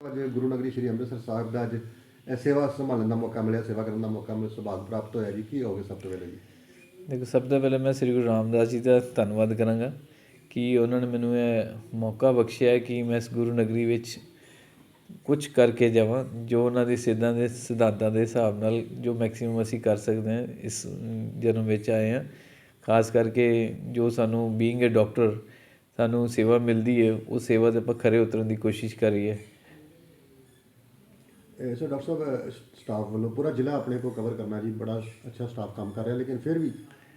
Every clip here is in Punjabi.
ਅੱਜ ਗੁਰੂ ਨਗਰੀ ਸ੍ਰੀ ਅੰਮ੍ਰਿਤਸਰ ਸਾਹਿਬ ਦਾ ਅੱਜ ਇਹ ਸੇਵਾ ਸੰਭਾਲਣ ਦਾ ਮੌਕਾ ਮਿਲਿਆ, ਸੇਵਾ ਕਰਨ ਦਾ ਮੌਕਾ ਮਿਲਿਆ, ਸੁਭਾਗ ਪ੍ਰਾਪਤ ਹੋਇਆ ਜੀ। ਕੀ ਹੋਗੇ ਸਭ ਤੋਂ ਪਹਿਲੇ ਜੀ? ਦੇਖੋ, ਸਭ ਤੋਂ ਪਹਿਲਾਂ ਮੈਂ ਸ੍ਰੀ ਗੁਰੂ ਰਾਮਦਾਸ ਜੀ ਦਾ ਧੰਨਵਾਦ ਕਰਾਂਗਾ ਕਿ ਉਹਨਾਂ ਨੇ ਮੈਨੂੰ ਇਹ ਮੌਕਾ ਬਖਸ਼ਿਆ ਕਿ ਮੈਂ ਇਸ ਗੁਰੂ ਨਗਰੀ ਵਿੱਚ ਕੁਛ ਕਰਕੇ ਜਾਵਾਂ, ਜੋ ਉਹਨਾਂ ਦੇ ਸਿੱਧਾਂ ਦੇ ਸਿਧਾਂਤਾਂ ਦੇ ਹਿਸਾਬ ਨਾਲ ਜੋ ਮੈਕਸੀਮਮ ਅਸੀਂ ਕਰ ਸਕਦੇ ਹਾਂ ਇਸ ਜਨਮ ਵਿੱਚ ਆਏ ਹਾਂ। ਖਾਸ ਕਰਕੇ ਜੋ ਸਾਨੂੰ ਬੀਇੰਗ ਏ ਡਾਕਟਰ ਸਾਨੂੰ ਸੇਵਾ ਮਿਲਦੀ ਹੈ ਉਹ ਸੇਵਾ ਦੇ ਆਪਾਂ ਖਰੇ ਉਤਰਨ ਦੀ ਕੋਸ਼ਿਸ਼ ਕਰੀਏ ਸੋ ਡਾਕਟਰ ਸਾਹਿਬ ਸਟਾਫ ਵੱਲੋਂ ਪੂਰਾ ਜ਼ਿਲ੍ਹਾ ਆਪਣੇ ਕੋ ਕਵਰ ਕਰਨਾ ਜੀ, ਬੜਾ ਅੱਛਾ ਸਟਾਫ ਕੰਮ ਕਰ ਰਿਹਾ, ਲੇਕਿਨ ਫਿਰ ਵੀ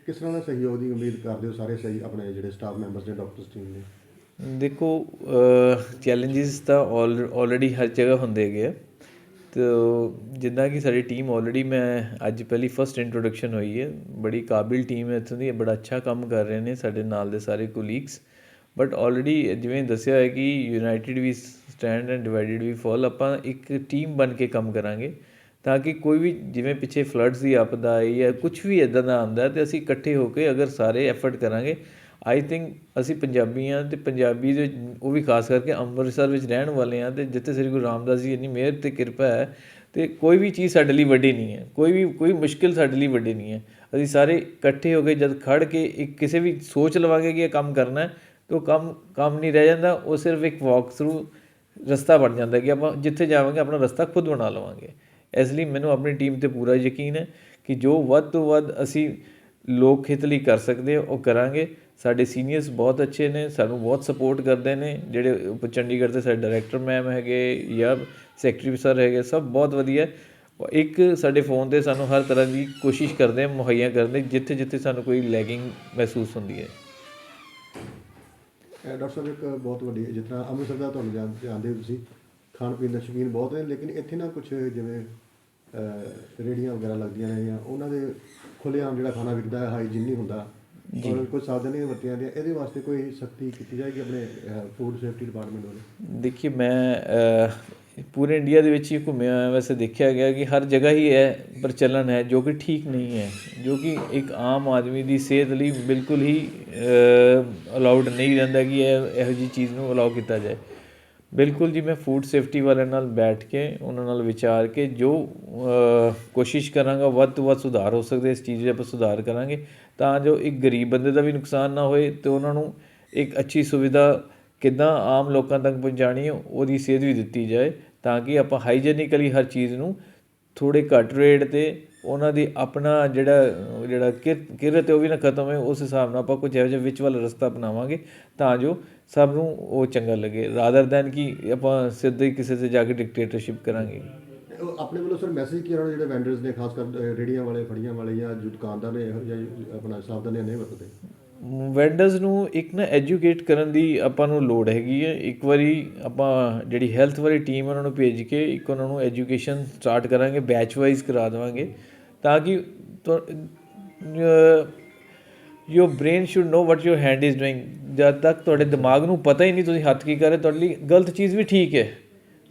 ਕਿਸ ਤਰ੍ਹਾਂ ਦਾ ਸਹਿਯੋਗ ਦੀ ਉਮੀਦ ਕਰਦੇ ਹੋ ਸਾਰੇ ਸਹੀ, ਆਪਣੇ ਜਿਹੜੇ ਸਟਾਫ ਮੈਂਬਰਸ ਨੇ ਡਾਕਟਰਸ ਟੀਮ ਨੇ? ਦੇਖੋ ਚੈਲੰਜਸ ਤਾਂ ਔਲ ਔਲਰੇਡੀ ਹਰ ਜਗ੍ਹਾ ਹੁੰਦੇ ਹੈਗੇ ਆ। ਤੋ, ਜਿੱਦਾਂ ਕਿ ਸਾਡੀ ਟੀਮ ਔਲਰੇਡੀ ਮੈਂ ਅੱਜ ਪਹਿਲੀ ਫਸਟ ਇੰਟਰੋਡਕਸ਼ਨ ਹੋਈ ਹੈ। ਬੜੀ ਕਾਬਿਲ ਟੀਮ ਹੈ ਇੱਥੋਂ ਦੀ ਬੜਾ ਅੱਛਾ ਕੰਮ ਕਰ ਰਹੇ ਨੇ ਸਾਡੇ ਨਾਲ ਦੇ ਸਾਰੇ ਕੋਲੀਗਸ ਬਟ ਆਲਰੇਡੀ ਜਿਵੇਂ ਦੱਸਿਆ ਹੈ ਕਿ united we stand and divided we fall ਆਪਾਂ ਇੱਕ ਟੀਮ ਬਣ ਕੇ ਕੰਮ ਕਰਾਂਗੇ। ਤਾਂ ਕਿ ਕੋਈ ਵੀ ਜਿਵੇਂ ਪਿੱਛੇ ਫਲੱਡਸ ਦੀ ਆਪਦਾ ਆਈ ਜਾਂ ਕੁਝ ਵੀ ਇਦਾਂ ਦਾ ਆਉਂਦਾ ਤੇ ਅਸੀਂ ਇਕੱਠੇ ਹੋ ਕੇ ਅਗਰ ਸਾਰੇ ਐਫਰਟ ਕਰਾਂਗੇ ਆਈ ਥਿੰਕ ਅਸੀਂ ਪੰਜਾਬੀ ਹਾਂ ਅਤੇ ਪੰਜਾਬੀ ਦੇ ਉਹ ਵੀ ਖਾਸ ਕਰਕੇ ਅੰਮ੍ਰਿਤਸਰ ਵਿੱਚ ਰਹਿਣ ਵਾਲੇ ਹਾਂ ਅਤੇ ਜਿੱਥੇ ਸ੍ਰੀ ਗੁਰੂ ਰਾਮਦਾਸ ਜੀ ਇੰਨੀ ਮਿਹਰ ਅਤੇ ਕਿਰਪਾ ਹੈ ਅਤੇ ਕੋਈ ਵੀ ਚੀਜ਼ ਸਾਡੇ ਲਈ ਵੱਡੀ ਨਹੀਂ ਹੈ, ਕੋਈ ਵੀ, ਕੋਈ ਮੁਸ਼ਕਿਲ ਸਾਡੇ ਲਈ ਵੱਡੀ ਨਹੀਂ ਹੈ। ਅਸੀਂ ਸਾਰੇ ਇਕੱਠੇ ਹੋ ਕੇ ਜਦ ਖੜ ਕੇ ਇੱਕ ਕਿਸੇ ਵੀ ਸੋਚ ਲਵਾਂਗੇ ਕਿ ਇਹ ਕੰਮ ਕਰਨਾ ਤਾਂ ਉਹ ਕੰਮ ਕੰਮ ਨਹੀਂ ਰਹਿ ਜਾਂਦਾ, ਉਹ ਸਿਰਫ ਇੱਕ ਵਾਕ ਥਰੂ ਰਸਤਾ ਬਣ ਜਾਂਦਾ ਕਿ ਆਪਾਂ ਜਿੱਥੇ ਜਾਵਾਂਗੇ ਆਪਣਾ ਰਸਤਾ ਖੁਦ ਬਣਾ ਲਵਾਂਗੇ। ਇਸ ਲਈ ਮੈਨੂੰ ਆਪਣੀ ਟੀਮ ਤੇ ਪੂਰਾ ਯਕੀਨ ਹੈ ਕਿ ਜੋ ਵੱਧ ਤੋਂ ਵੱਧ ਅਸੀਂ ਲੋਕ ਹਿੱਤ ਲਈ ਕਰ ਸਕਦੇ ਹਾਂ, ਉਹ ਕਰਾਂਗੇ। ਸਾਡੇ ਸੀਨੀਅਰਸ ਬਹੁਤ ਅੱਛੇ ਨੇ ਸਾਨੂੰ ਬਹੁਤ ਸਪੋਰਟ ਕਰਦੇ ਨੇ ਜਿਹੜੇ ਚੰਡੀਗੜ੍ਹ ਦੇ ਸਾਡੇ ਡਾਇਰੈਕਟਰ ਮੈਮ ਹੈਗੇ ਜਾਂ ਸੈਕਟਰੀ ਸਰ ਹੈਗੇ ਸਭ ਬਹੁਤ ਵਧੀਆ। ਇੱਕ ਸਾਡੇ ਫੋਨ ਤੇ ਸਾਨੂੰ ਹਰ ਤਰ੍ਹਾਂ ਦੀ ਕੋਸ਼ਿਸ਼ ਕਰਦੇ ਮੁਹੱਈਆ ਕਰਦੇ ਜਿੱਥੇ ਜਿੱਥੇ ਸਾਨੂੰ ਕੋਈ ਲੈਗਿੰਗ ਮਹਿਸੂਸ ਹੁੰਦੀ ਹੈ। ਡਾਕਟਰ ਸਾਹਿਬ ਇੱਕ ਬਹੁਤ ਵੱਡੀ ਜਿਸ ਤਰ੍ਹਾਂ ਅੰਮ੍ਰਿਤਸਰ ਦਾ ਤੁਹਾਨੂੰ ਜਾਣ- ਜਾਣਦੇ ਹੋ ਤੁਸੀਂ ਖਾਣ ਪੀਣ ਦਾ ਸ਼ੌਕੀਨ ਬਹੁਤ ਨੇ ਲੇਕਿਨ ਇੱਥੇ ਨਾ ਕੁਝ ਜਿਵੇਂ ਅਹ, ਰੇਹੜੀਆਂ ਵਗੈਰਾ ਲੱਗਦੀਆਂ ਨੇ ਜਾਂ ਉਹਨਾਂ ਦੇ ਖੁੱਲ੍ਹੇਆਮ ਜਿਹੜਾ ਖਾਣਾ ਵਿਕਦਾ ਹੈ ਹਾਈਜੀਨ ਨਹੀਂ ਹੁੰਦਾ ਔਰ ਕੋਈ ਸਾਵਧਾਨੀਆਂ ਵਰਤੀਆਂ ਜਾਂਦੀਆਂ ਇਹਦੇ ਵਾਸਤੇ ਕੋਈ ਸਖਤੀ ਕੀਤੀ ਜਾਏਗੀ ਆਪਣੇ ਫੂਡ ਸੇਫਟੀ ਡਿਪਾਰਟਮੈਂਟ ਵੱਲੋਂ? ਦੇਖਿਏ ਮੈਂ ਪੂਰੇ ਇੰਡੀਆ ਦੇ ਵਿੱਚ ਹੀ ਘੁੰਮਿਆ ਹੋਇਆ ਵੈਸੇ ਦੇਖਿਆ ਗਿਆ ਕਿ ਹਰ ਜਗ੍ਹਾ ਹੀ ਹੈ ਪ੍ਰਚਲਨ ਹੈ ਜੋ ਕਿ ਠੀਕ ਨਹੀਂ ਹੈ ਜੋ ਕਿ ਇੱਕ ਆਮ ਆਦਮੀ ਦੀ ਸਿਹਤ ਲਈ ਬਿਲਕੁਲ ਹੀ ਅਲਾਉਡ ਨਹੀਂ ਰਹਿੰਦਾ ਕਿ ਇਹ ਇਹੋ ਜੀ ਚੀਜ਼ ਨੂੰ ਅਲਾਉ ਕੀਤਾ ਜਾਏ। ਬਿਲਕੁਲ ਜੀ, ਮੈਂ ਫੂਡ ਸੇਫਟੀ ਵਾਲਿਆਂ ਨਾਲ ਬੈਠ ਕੇ, ਉਹਨਾਂ ਨਾਲ ਵਿਚਾਰ ਕੇ, ਜੋ ਕੋਸ਼ਿਸ਼ ਕਰਾਂਗਾ, ਵੱਧ ਤੋਂ ਵੱਧ ਸੁਧਾਰ ਹੋ ਸਕਦੇ, ਇਸ ਚੀਜ਼ 'ਚ ਆਪਾਂ ਸੁਧਾਰ ਕਰਾਂਗੇ, ਤਾਂ ਜੋ ਇੱਕ ਗਰੀਬ ਬੰਦੇ ਦਾ ਵੀ ਨੁਕਸਾਨ ਨਾ ਹੋਏ ਤੇ ਉਹਨਾਂ ਨੂੰ ਇੱਕ ਅੱਛੀ ਸੁਵਿਧਾ ਕਿੱਦਾਂ ਆਮ ਲੋਕਾਂ ਤੱਕ ਪਹੁੰਚਾਣੀ ਹੈ, ਉਹਦੀ ਸੇਧ ਵੀ ਦਿੱਤੀ ਜਾਏ, ਤਾਂ ਕਿ ਆਪਾਂ ਹਾਈਜੀਨਿਕਲੀ ਹਰ ਚੀਜ਼ ਨੂੰ ਥੋੜ੍ਹੇ ਘੱਟ ਰੇਟ ਤੇ ਉਹਨਾਂ ਦੀ ਆਪਣਾ ਜਿਹੜਾ ਜਿਹੜਾ ਕਿਰ- ਕਿਰਤ ਹੈ ਉਹ ਵੀ ਨਾ ਖਤਮ ਹੋਏ ਉਸ ਹਿਸਾਬ ਨਾਲ ਆਪਾਂ ਕੁਝ ਇਹੋ ਜਿਹਾ ਵਿੱਚ ਵੱਲ ਰਸਤਾ ਅਪਣਾਵਾਂਗੇ ਤਾਂ ਜੋ ਸਭ ਨੂੰ ਉਹ ਚੰਗਾ ਲੱਗੇ ਰਾਦਰ ਦੈਨ ਕਿ ਆਪਾਂ ਸਿੱਧੇ ਕਿਸੇ ਤੇ ਜਾ ਕੇ ਡਿਕਟੇਟਰਸ਼ਿਪ ਕਰਾਂਗੇ। ਆਪਣੇ ਵੱਲੋਂ ਸਰ ਮੈਸੇਜ ਕੀ ਉਹਨਾਂ ਜਿਹੜੇ ਵੈਂਡਰਸ ਨੇ ਖਾਸ ਕਰ ਅਹ, ਰੇਹੜੀਆਂ ਵਾਲੇ ਫੜੀਆਂ ਵਾਲੇ ਜਾਂ ਦੁਕਾਨਦਾਰ ਨੇ ਇਹੋ ਜਿਹਾ ਆਪਣਾ ਸਾਵਧਾਨੀਆਂ ਨਹੀਂ ਵਰਤਦੇ? ਵੈਂਡਰਸ ਨੂੰ ਇੱਕ ਨਾ ਐਜੂਕੇਟ ਕਰਨ ਦੀ ਆਪਾਂ ਨੂੰ ਲੋੜ ਹੈਗੀ ਹੈ। ਇੱਕ ਵਾਰੀ ਆਪਾਂ ਜਿਹੜੀ ਹੈਲਥ ਵਾਲੀ ਟੀਮ ਉਹਨਾਂ ਨੂੰ ਭੇਜ ਕੇ ਇੱਕ ਉਹਨਾਂ ਨੂੰ ਐਜੂਕੇਸ਼ਨ ਸਟਾਰਟ ਕਰਾਂਗੇ ਬੈਚ ਵਾਈਜ਼ ਕਰਾ ਦੇਵਾਂਗੇ ਤਾਂ ਕਿ your brain should know what your hand is doing ਜਦ ਤੱਕ ਤੁਹਾਡੇ ਦਿਮਾਗ ਨੂੰ ਪਤਾ ਹੀ ਨਹੀਂ ਤੁਸੀਂ ਹੱਥ ਕੀ ਕਰ ਰਹੇ, ਤੁਹਾਡੇ ਲਈ ਗਲਤ ਚੀਜ਼ ਵੀ ਠੀਕ ਹੈ।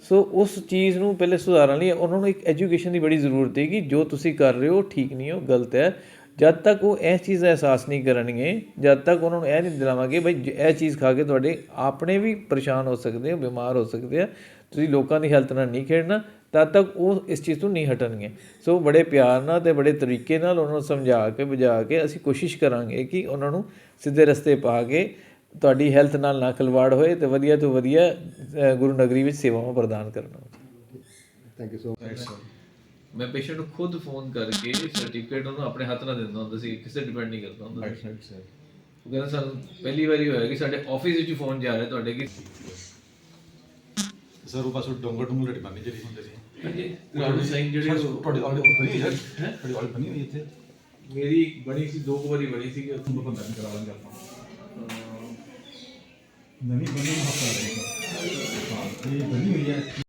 ਸੋ ਉਸ ਚੀਜ਼ ਨੂੰ ਪਹਿਲੇ ਸੁਧਾਰਨ ਲਈ ਉਹਨਾਂ ਨੂੰ ਇੱਕ ਐਜੂਕੇਸ਼ਨ ਦੀ ਬੜੀ ਜ਼ਰੂਰਤ ਹੈ ਕਿ ਜੋ ਤੁਸੀਂ ਕਰ ਰਹੇ ਹੋ, ਠੀਕ ਨਹੀਂ ਹੋ, ਗਲਤ ਹੈ। ਜਦ ਤੱਕ ਉਹ ਇਸ ਚੀਜ਼ ਦਾ ਅਹਿਸਾਸ ਨਹੀਂ ਕਰਨਗੇ ਜਦ ਤੱਕ ਉਹਨਾਂ ਨੂੰ ਇਹ ਨਹੀਂ ਦਿਲਾਵਾਂਗੇ ਬਈ ਜ- ਇਹ ਚੀਜ਼ ਖਾ ਕੇ ਤੁਹਾਡੇ ਆਪਣੇ ਵੀ ਪਰੇਸ਼ਾਨ ਹੋ ਸਕਦੇ ਹੋ ਬਿਮਾਰ ਹੋ ਸਕਦੇ ਆ ਤੁਸੀਂ ਲੋਕਾਂ ਦੀ ਹੈਲਥ ਨਾਲ ਨਹੀਂ ਖੇਡਣਾ ਤਦ ਤੱਕ ਉਹ ਇਸ ਚੀਜ਼ ਤੋਂ ਨਹੀਂ ਹਟਣਗੇ। ਸੋ ਬੜੇ ਪਿਆਰ ਨਾਲ ਤੇ ਬੜੇ ਤਰੀਕੇ ਨਾਲ ਉਹਨਾਂ ਨੂੰ ਸਮਝਾ ਕੇ ਬੁਝਾ ਕੇ ਅਸੀਂ ਕੋਸ਼ਿਸ਼ ਕਰਾਂਗੇ ਕਿ ਉਹਨਾਂ ਨੂੰ ਸਿੱਧੇ ਰਸਤੇ ਪਾ ਕੇ ਤੁਹਾਡੀ ਹੈਲਥ ਨਾਲ ਨਾ ਖਿਲਵਾੜ ਹੋਏ ਤੇ ਵਧੀਆ ਤੋਂ ਵਧੀਆ ਗੁਰੂ ਨਗਰੀ ਵਿੱਚ ਸੇਵਾਵਾਂ ਪ੍ਰਦਾਨ ਕਰਨਾ। ਥੈਂਕ ਯੂ ਸੋ ਮਚ ਮੈਂ ਪੇਸ਼ੈਂਟ ਨੂੰ ਖੁਦ ਫੋਨ ਕਰਕੇ ਸਰਟੀਫਿਕੇਟ ਉਹਨੂੰ ਆਪਣੇ ਹੱਥ ਨਾਲ ਦਿੰਦਾ ਹੁੰਦਾ ਸੀ ਕਿਸੇ ਡਿਪੈਂਡ ਨਹੀਂ ਕਰਦਾ ਹੁੰਦਾ ਸੀ। ਉਹ ਕਹਿੰਦਾ ਸਾਨੂੰ ਪਹਿਲੀ ਵਾਰੀ ਹੋਇਆ ਕਿ ਸਾਡੇ ਆਫਿਸ ਵਿੱਚ ਫੋਨ ਜਾ ਰਿਹਾ ਤੁਹਾਡੇ ਕਿ ਸਰ ਉਹ ਬਸ ਉਹ ਡੋਂਗਰ ਡੂੰਗਰ ਰੇਟ ਬਣਨੀ ਜਿਹੜੀ ਹੁੰਦੇ ਸੀ। ਹਾਂਜੀ। ਤੁਹਾਨੂੰ ਸਾਈਨ ਜਿਹੜੇ ਉਹ- ਤੁਹਾਡੀ ਆਲਰੇਡੀ ਬਣੀ ਹੋਈ ਹੈ? ਤੁਹਾਡੀ ਆਲਰੇਡੀ ਬਣੀ ਹੋਈ ਇੱਥੇ? ਮੇਰੀ ਬਣੀ ਸੀ ਦੋ ਕੁ ਵਾਰੀ ਬਣੀ ਸੀ ਤੁਹਾਨੂੰ ਬੰਦਾ ਨਹੀਂ ਕਰਾ ਲਾਂਗੇ ਆਪਾਂ। ਨਵੀਂ ਬਣੀ ਹਫਤਾ ਰਹੇਗਾ ਹਾਂ ਇਹ ਬਣੀ ਹੋਈ ਹੈ।